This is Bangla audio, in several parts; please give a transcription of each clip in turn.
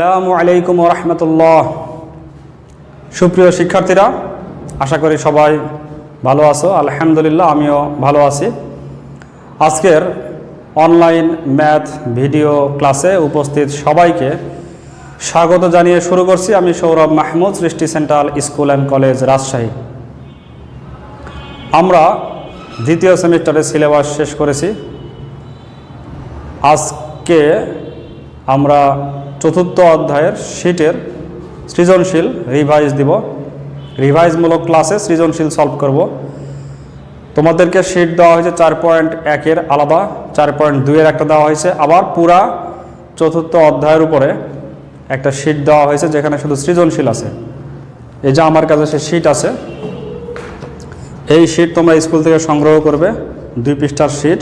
আসসালামু আলাইকুম রহমতুল্লাহ। সুপ্রিয় শিক্ষার্থীরা, আশা করি সবাই ভালো আছো। আলহামদুলিল্লাহ, আমিও ভালো আছি। আজকের অনলাইন ম্যাথ ভিডিও ক্লাসে উপস্থিত সবাইকে স্বাগত জানিয়ে শুরু করছি আমি Sourav Mahmud, Srishti central school and college Rajshahi. আমরা দ্বিতীয় সেমিস্টারের সিলেবাস শেষ করেছি। আজকে আমরা চতুর্থ অধ্যায়ের শীটের সৃজনশীল রিভাইজ দিব। রিভাইজমূলক ক্লাসে সৃজনশীল সলভ করব। তোমাদেরকে শীট দেওয়া হয়েছে চার পয়েন্ট একের আলাদা, চার পয়েন্ট দুইয়ের একটা দেওয়া হয়েছে। আবার পুরা চতুর্থ অধ্যায়ের উপরে একটা শীট দেওয়া হয়েছে যেখানে শুধু সৃজনশীল আছে। এই যে আমার কাছে সে শীট আছে, এই শীট তোমরা স্কুল থেকে সংগ্রহ করবে, দুই পৃষ্ঠার শীট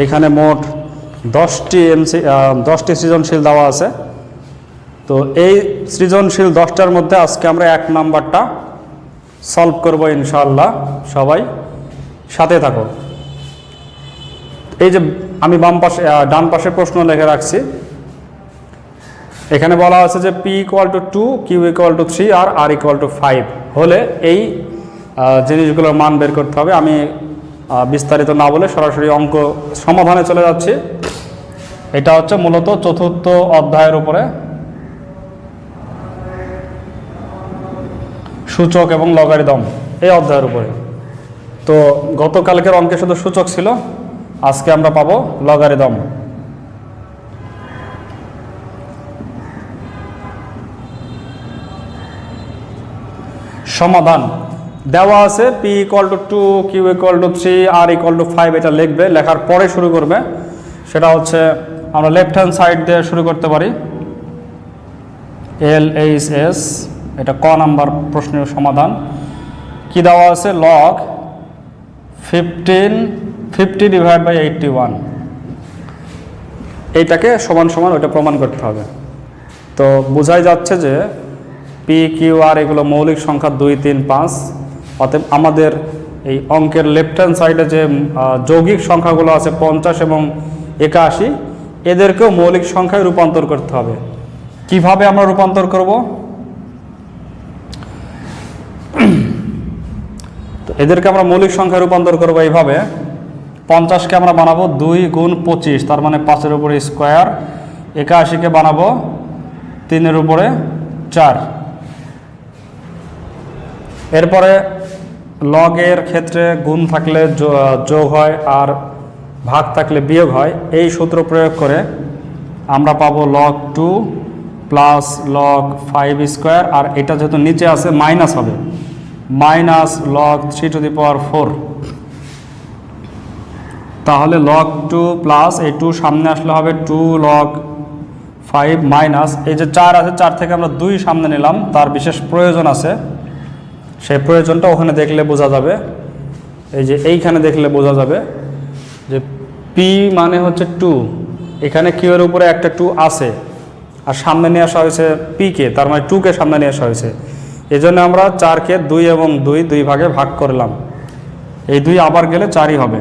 এইখানে মোট দশটি এমসি দশটি সৃজনশীল দেওয়া আছে। তো এই সৃজনশীল দশটার মধ্যে আজকে আমরা এক নাম্বারটা সলভ করব ইনশাল্লাহ সবাই সাথে থাকো। এই যে আমি বাম পাশে ডান পাশে প্রশ্ন লিখে রাখছি। এখানে বলা আছে যে P equal to two Q equal to three R R equal to five হলে এই জিনিসগুলোর মান বের করতে হবে। আমি বিস্তারিত না বলে সরাসরি অঙ্ক সমাধানে চলে যাচ্ছি। এটা হচ্ছে মূলত চতুর্থ অধ্যায়ের উপরে সূচক এবং লগারিদম এই অধ্যায়ের উপরে। তো গতকালকের অঙ্কে শুধু সূচক ছিল, আজকে আমরা পাবো লগারিদম সমাধান। দেওয়া আছে P equal to two Q equal to three R equal to five এটা লিখবে, লেখার পরে শুরু করবে। সেটা হচ্ছে আমরা লেফট হ্যান্ড সাইড দিয়ে শুরু করতে পারি। এল এইচ এস এটা ক নাম্বার প্রশ্নের সমাধান। কি দেওয়া আছে? Log fifteen fifty divide by eighty one এইটাকে সমান সমান ওইটা প্রমাণ করতে হবে। তো বোঝাই যাচ্ছে যে পি কিউ আর এগুলো মৌলিক সংখ্যা দুই, তিন, পাঁচ। অতএব আমাদের এই অঙ্কের লেফট হ্যান্ড সাইডে যে যৌগিক সংখ্যাগুলো আছে পঞ্চাশ এবং একাশি, এদেরকেও মৌলিক সংখ্যায় রূপান্তর করতে হবে। কীভাবে আমরা রূপান্তর করব? তো এদেরকে আমরা মৌলিক সংখ্যায় রূপান্তর করব এইভাবে। পঞ্চাশকে আমরা বানাবো দুই গুণ পঁচিশ, তার মানে পাঁচের উপরে স্কোয়ার, একাশিকে বানাবো তিনের উপরে চার। এরপরে লগের ক্ষেত্রে গুণ থাকলে যোগ হয় আর ভাগ থাকলে বিয়োগ হয়, এই সূত্র প্রয়োগ করে আমরা পাবো log two plus log five square আর এটা যেহেতু নিচে আছে মাইনাস হবে। Minus log three to the power four তাহলে লগ টু প্লাস এই টু সামনে আসলে হবে টু লগ ফাইভ মাইনাস এই যে চার আছে, চার থেকে আমরা দুই সামনে নিলাম, তার বিশেষ প্রয়োজন আছে। সেই প্রয়োজনটা ওখানে দেখলে বোঝা যাবে। এই যে এইখানে দেখলে বোঝা যাবে যে পি মানে হচ্ছে টু এখানে কিউ এর উপরে একটা টু আছে। আর সামনে নিয়ে আসা হয়েছে পিকে তার মানে টুকে সামনে নিয়ে আসা হয়েছে। এই জন্য আমরা চারকে দুই এবং দুই দুই ভাগে ভাগ করলাম। এই দুই আবার গেলে চারই হবে।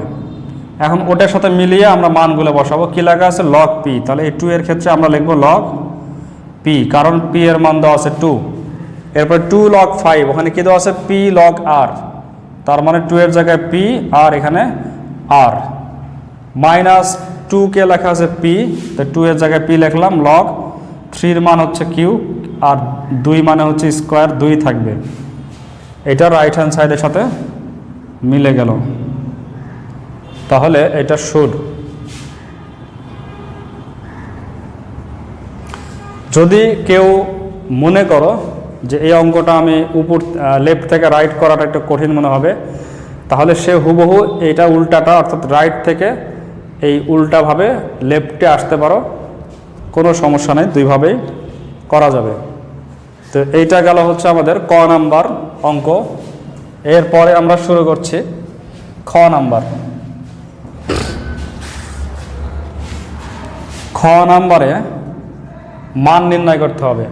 এখন ওটার সাথে মিলিয়ে আমরা মানগুলো বসাবো। কী লেখা আছে? লক পি তাহলে এই টু এর ক্ষেত্রে আমরা লিখব লক পি কারণ পি এর মান দেওয়া আছে টু এরপর টু লক ফাইভ ওখানে কী দেওয়া আছে? পি লক আর তার মানে টু এর জায়গায় পি আর এখানে আর মাইনাস টু কে লেখা আছে পি তো টু এর জায়গায় পি লিখলাম লক থ্রির মান হচ্ছে কিউ আর দুই মানে হচ্ছে স্কোয়ার, দুই থাকবে। এটা রাইট হ্যান্ড সাইডের সাথে মিলে গেল। তাহলে এটা শুড যদি কেউ মনে করো যে এই অঙ্কটা আমি উপর লেফট থেকে রাইট করাটা একটু কঠিন মনে হবে, তাহলে সে হুবহু এইটা উল্টাটা, অর্থাৎ রাইট থেকে এই উল্টাভাবে লেফটে আসতে পারো। কোনো সমস্যা নেই, দুইভাবেই করা যাবে। তো এইটা গেল হচ্ছে আমাদের ক নাম্বার অঙ্ক। এরপরে আমরা শুরু করছি খ নাম্বার। খ নাম্বারে মান নির্ণয় করতে হবে।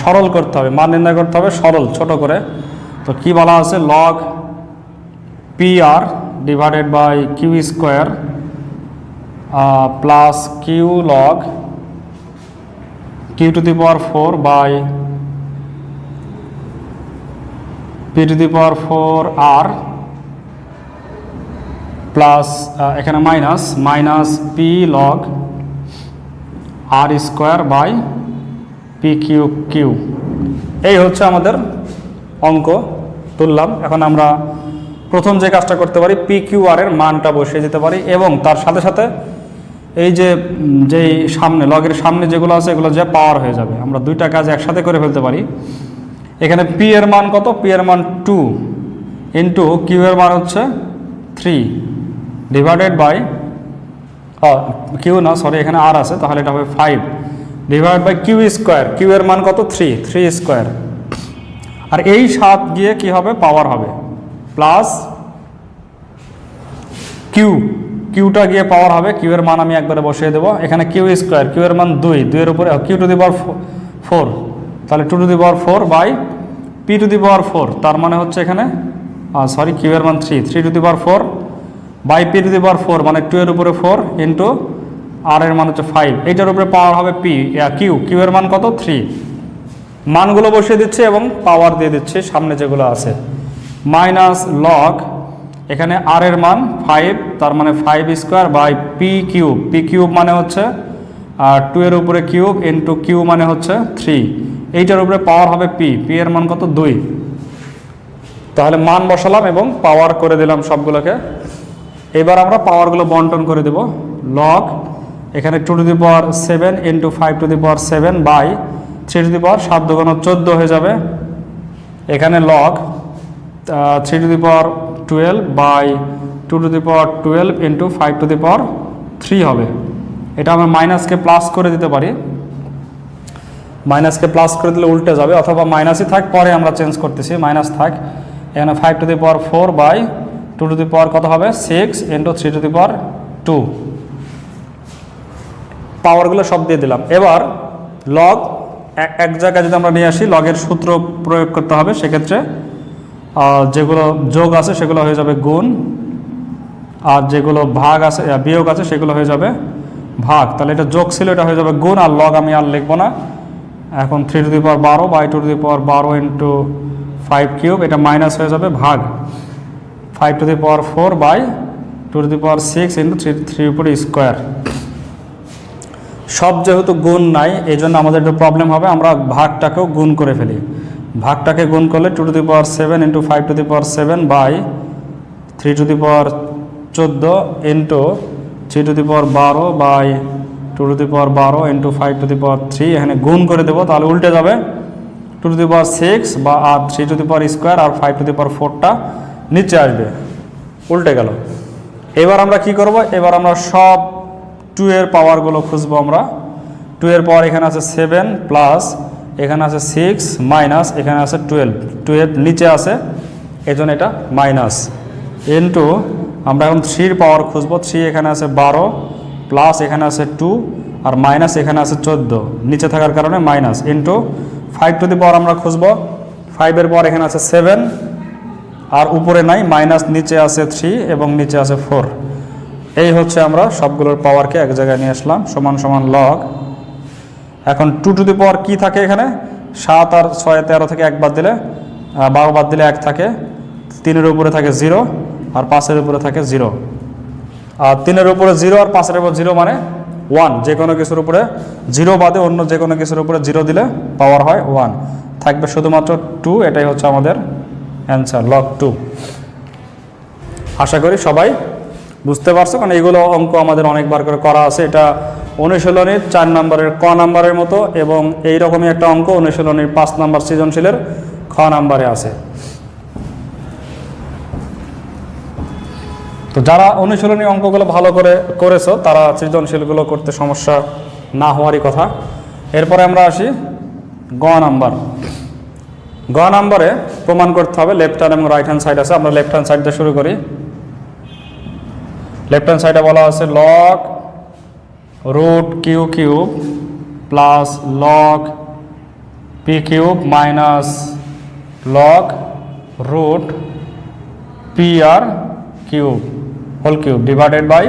সরল করতে হবে। মান নির্ণয় করতে হবে সরল, ছোট করে। তো কি বলা আছে? Log P R divided by Q square plus Q log Q to the power four by P to the power four R plus এখানে minus minus P log R square by P Q Q এই হচ্ছে আমাদের অঙ্ক, তুললাম। এখন আমরা প্রথম যে কাজটা করতে পারি পি কিউ আর এর মানটা বসিয়ে দিতে পারি এবং তার সাথে সাথে এই যে, যেই সামনে, লগের সামনে যেগুলো আছে, এগুলো যে পাওয়ার হয়ে যাবে। আমরা দুইটা কাজ একসাথে করে ফেলতে পারি। এখানে পি এর মান কত? পি এর মান টু ইন্টু কিউ এর মান হচ্ছে থ্রি ডিভাইডেড বাই কিউ না সরি এখানে আর আছে, তাহলে এটা হবে five divide by Q square Q এর মান কত? থ্রি থ্রি স্কোয়ার আর এই সাত গিয়ে কি হবে? পাওয়ার হবে। প্লাস কিউ কিউটা গিয়ে পাওয়ার হবে কিউ এর মান আমি একবারে বসিয়ে দেবো। এখানে কিউ স্কোয়ার কিউ এর মান দুই দুইয়ের উপরে Q to the power four তাহলে two to the power four by P to the power four তার মানে হচ্ছে এখানে সরি কিউ এর মান three three to the power four by P to the power four মানে টু এর উপরে ফোর ইন্টু আর এর মান হচ্ছে ফাইভ এইটার উপরে পাওয়ার হবে পি কিউ কিউ এর মান কত? থ্রি মানগুলো বসিয়ে দিচ্ছে এবং পাওয়ার দিয়ে দিচ্ছে, সামনে যেগুলো আছে। মাইনাস লগ এখানে আর এর মান ফাইভ তার মানে five square by P cube P cube মানে হচ্ছে, আর টু এর উপরে কিউব ইন্টু কিউ মানে হচ্ছে থ্রি এইটার উপরে পাওয়ার হবে পি পি এর মান কত? দুই। তাহলে মান বসালাম এবং পাওয়ার করে দিলাম সবগুলোকে। এবার আমরা পাওয়ারগুলো বন্টন করে দেব। লগ এখানে two to the power seven into five to the power seven by three to the power সাত দুগুণ চোদ্দ হয়ে যাবে। এখানে log three to the power twelve by two to the power twelve into five to the power three হবে। এটা আমরা মাইনাসকে প্লাস করে দিতে পারি। মাইনাসকে প্লাস করে দিলে উল্টে যাবে, অথবা মাইনাসই থাক, পরে আমরা চেঞ্জ করতেছি। মাইনাস থাক, এখানে five to the power four by two to the power কত হবে? Six into three to the power two পাওয়ারগুলো সব দিয়ে দিলাম। এবার লগ এক জায়গায় যদি আমরা নিয়ে আসি লগের সূত্র প্রয়োগ করতে হবে, সেক্ষেত্রে আহ, যেগুলো যোগ আছে সেগুলো হয়ে যাবে গুণ আর যেগুলো ভাগ আছে বিয়োগ আছে সেগুলো হয়ে যাবে ভাগ। তাহলে এটা যোগ ছিল এটা হয়ে যাবে গুণ আর লগ আমি আর লিখব না। এখন থ্রি টু দি পাওয়ার বারো by two to the power বারো ইন্টু ফাইভ কিউব এটা মাইনাস হয়ে যাবে ভাগ। Five to the power four by two to the power six into three three উপর স্কোয়ার সব যেহেতু গুণ নাই এই জন্য আমাদের একটু প্রবলেম হবে আমরা ভাগটাকেও গুণ করে ফেলি। ভাগটাকে গুণ করলে two to the power seven into five to the power seven by three to the power চোদ্দ into three to the power বারো by two to the power বারো into five to the power three এখানে গুণ করে দেবো, তাহলে উল্টে যাবে। Two to the power six বা আর three to the power square R five to the power ফোরটা নিচে আসবে। উল্টে গেল। এবার আমরা কি করব? এবার আমরা সব টু এর পাওয়ারগুলো খুঁজবো আমরা। টু এর পাওয়ার এখানে আছে সেভেন প্লাস এখানে আছে সিক্স মাইনাস এখানে আছে টুয়েলভ টুয়েলভ নিচে আছে এই জন্য এটা মাইনাস ইন্টু আমরা এখন থ্রির পাওয়ার খুঁজবো। থ্রি এখানে আছে বারো প্লাস এখানে আছে টু আর মাইনাস এখানে আছে চোদ্দ। নিচে থাকার কারণে minus into five to the power আমরা খুঁজবো। ফাইভের পর এখানে আছে সেভেন আর উপরে নাই মাইনাস নিচে আছে থ্রি এবং নিচে আছে ফোর এই হচ্ছে আমরা সবগুলোর পাওয়ারকে এক জায়গায় নিয়ে আসলাম, সমান সমান লগ এখন টু টু দি পাওয়ার কী থাকে এখানে? সাত আর ছয় তেরো থেকে এক বাদ দিলে বারো বাদ দিলে এক থাকে, তিনের উপরে থাকে জিরো আর পাঁচের উপরে থাকে জিরো আর তিনের উপরে জিরো আর পাঁচের উপর জিরো মানে ওয়ান যে কোনো কিছুর উপরে জিরো বাদে অন্য যে কোনো কিছুর উপরে জিরো দিলে পাওয়ার হয় ওয়ান থাকবে শুধুমাত্র টু এটাই হচ্ছে আমাদের অ্যান্সার লক টু আশা করি সবাই বুঝতে পারছ, কারণ এইগুলো অঙ্ক আমাদের অনেকবার করে করা আছে, এটা অনুশীলনীর চার নম্বরের ক নম্বরের মতো এবং এই রকমই একটা অঙ্ক অনুশীলনীর পাঁচ নম্বর সৃজনশীলের খ নম্বরে আছে। তো যারা অনুশীলনী অঙ্কগুলো ভালো করে করেছ, তারা সৃজনশীলগুলো করতে সমস্যা না হওয়ারই কথা। এরপরে আমরা আসি গ নাম্বার। গ নাম্বারে প্রমাণ করতে হবে লেফট হ্যান্ড এবং রাইট হ্যান্ড সাইড আছে। আমরা লেফট হ্যান্ড সাইড দিয়ে শুরু করি। লেফট হ্যান্ড সাইডে বলা আছে log Q cube plus log P cube minus log root P R cube whole cube divided by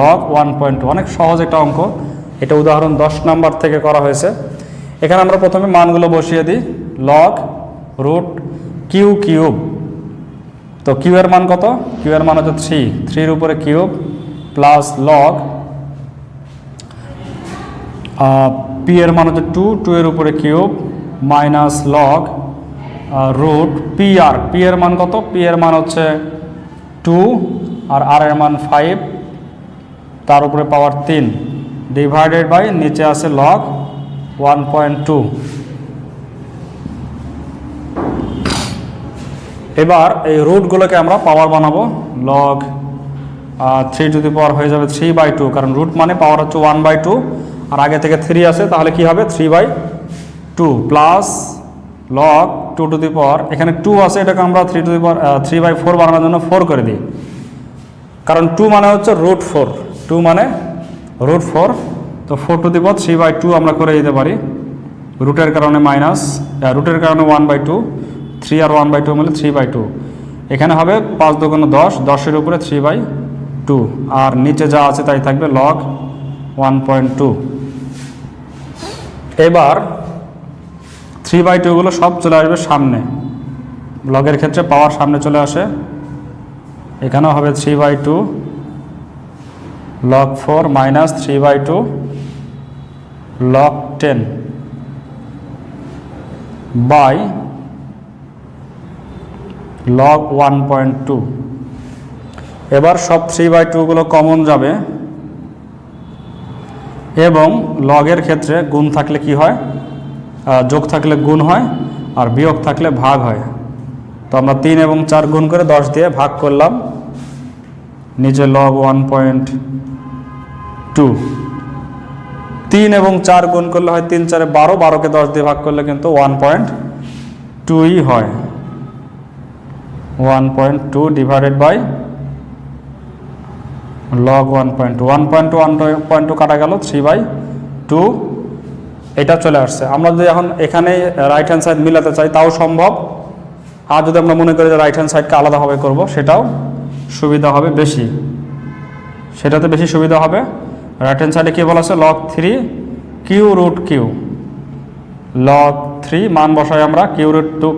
log one point অনেক সহজ একটা অঙ্ক। এটা উদাহরণ দশ নাম্বার থেকে করা হয়েছে। এখানে আমরা প্রথমে মানগুলো বসিয়ে দিই। লগ রুট কিউ কিউব তো কিউ এর মান কত? কিউ এর মান হচ্ছে থ্রি থ্রির উপরে কিউব প্লাস লগ পি এর মান হচ্ছে টু টু এর উপরে cube minus log root P R P এর মান কত? পি এর মান হচ্ছে টু আর আর এর মান ফাইভ তার উপরে পাওয়ার তিন ডিভাইডেড বাই নিচে আছে লগ ওয়ান পয়েন্ট টু এবার এই রুটগুলোকে আমরা পাওয়ার বানাবো log three to the power হয়ে যাবে থ্রি বাই টু কারণ রুট মানে পাওয়ার হচ্ছে ওয়ান বাই টু আর আগে থেকে থ্রি আছে, তাহলে কি হবে? Three by two plus log two to the power এখানে টু আছে, এটাকে আমরা three to the power three by four বানানোর জন্য ফোর করে দিই। কারণ টু মানে হচ্ছে রুট ফোর টু মানে রুট ফোর তো four to the power three by two আমরা করে দিতে পারি। রুটের কারণে মাইনাস রুটের কারণে ওয়ান বাই টু থ্রি আর ওয়ান বাই টু মিলে থ্রি বাই টু এখানে হবে পাঁচ দোকানো দশ, দশের উপরে থ্রি বাই টু আর নিচে যা আছে তাই থাকবে লগ ওয়ান পয়েন্ট টু এবার থ্রি বাই টুগুলো সব চলে আসবে সামনে। লগের ক্ষেত্রে পাওয়ার সামনে চলে আসে। এখানেও হবে three by two log four minus three by two log ten by log one point two এবার সব থ্রি বাই টুগুলো কমন যাবে। এবং লগের ক্ষেত্রে গুণ থাকলে কি হয়? যোগ থাকলে গুণ হয় আর বিয়োগ থাকলে ভাগ হয়। তো আমরা তিন এবং চার গুণ করে দশ দিয়ে ভাগ করলাম। নিচে লগ ওয়ান পয়েন্ট টু তিন এবং চার গুণ করলে হয় তিন, চারে বারো, বারোকে দশ দিয়ে ভাগ করলে কিন্তু ওয়ান পয়েন্ট টুই হয়। One point two divided by log one point one point two one point two কাটা গেল থ্রি বাই টু এটা চলে আসছে। আমরা যদি এখন এখানে রাইট হ্যান্ড সাইড মিলাতে চাই, তাও সম্ভব। আর যদি আমরা মনে করি যে রাইট হ্যান্ড সাইডকে আলাদাভাবে করব, সেটাও সুবিধা হবে বেশি। সেটাতে বেশি সুবিধা হবে। রাইট হ্যান্ড সাইডে কী বলা আছে log three Q root Q log three মান বসাই আমরা Q root two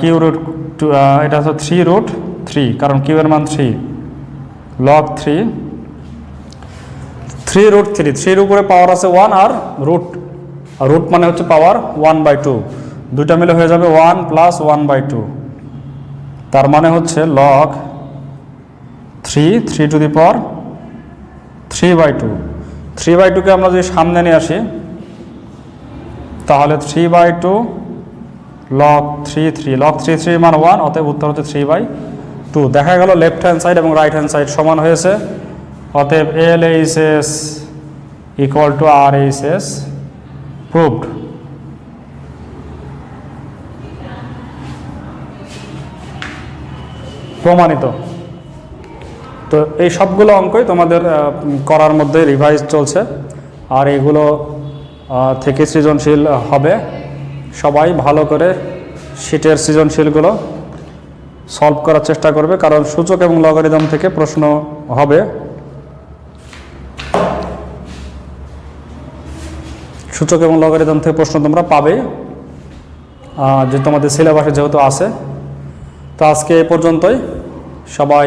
Q root two এটা হচ্ছে থ্রি রুট থ্রি কারণ কিউ এর মান three log three three root three থ্রির উপরে পাওয়ার আছে ওয়ান আর রুট রুট মানে হচ্ছে পাওয়ার ওয়ান বাই টু দুইটা মিলে হয়ে যাবে one plus one by two তার মানে হচ্ছে log three three two the power three by two three by টুকে আমরা যদি সামনে নিয়ে আসি, তাহলে three by two log three three log three three মান ওয়ান অতএব উত্তর হচ্ছে থ্রি বাই টু দেখা গেল লেফট হ্যান্ড সাইড এবং রাইট হ্যান্ড সাইড সমান হয়েছে। অতএব L H S equal to R H S proved প্রমাণিত। তো এই সবগুলো অঙ্কই তোমাদের করার মধ্যে রিভাইজ চলছে। আর এগুলো থেকে সৃজনশীল হবে। সবাই ভালো করে শীটের সৃজনশীলগুলো সলভ করার চেষ্টা করবে, কারণ সূচক এবং লগারিদম থেকে প্রশ্ন হবে। সূচক এবং লগারিদম থেকে প্রশ্ন তোমরা পাবে। যে তোমাদের সিলেবাসে যেহেতু আছে, তো আজকে এ পর্যন্তই। সবাই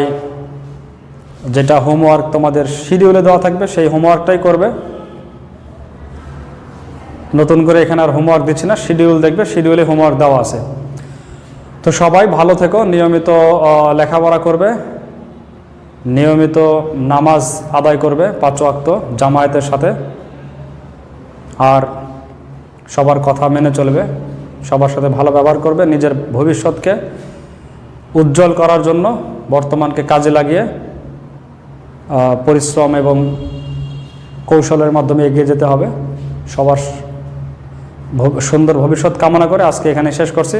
যেটা হোমওয়ার্ক তোমাদের শিডিউলে দেওয়া থাকবে, সেই হোমওয়ার্কটাই করবে। নতুন করে এখানে আর হোমওয়ার্ক দিচ্ছি না শিডিউল দেখবে শিডিউলে হোমওয়ার্ক দেওয়া আছে। তো সবাই ভালো থেকো, নিয়মিত লেখাপড়া করবে, নিয়মিত নামাজ আদায় করবে পাঁচ ওয়াক্ত জামায়াতের সাথে। আর সবার কথা মেনে চলবে, সবার সাথে ভালো ব্যবহার করবে, নিজের ভবিষ্যৎকে উজ্জ্বল করার জন্য, বর্তমানকে কাজে লাগিয়ে পরিশ্রম এবং কৌশলের মাধ্যমে এগিয়ে যেতে হবে। সবার সুন্দর ভবিষ্যৎ কামনা করে আজকে এখানে শেষ করছি।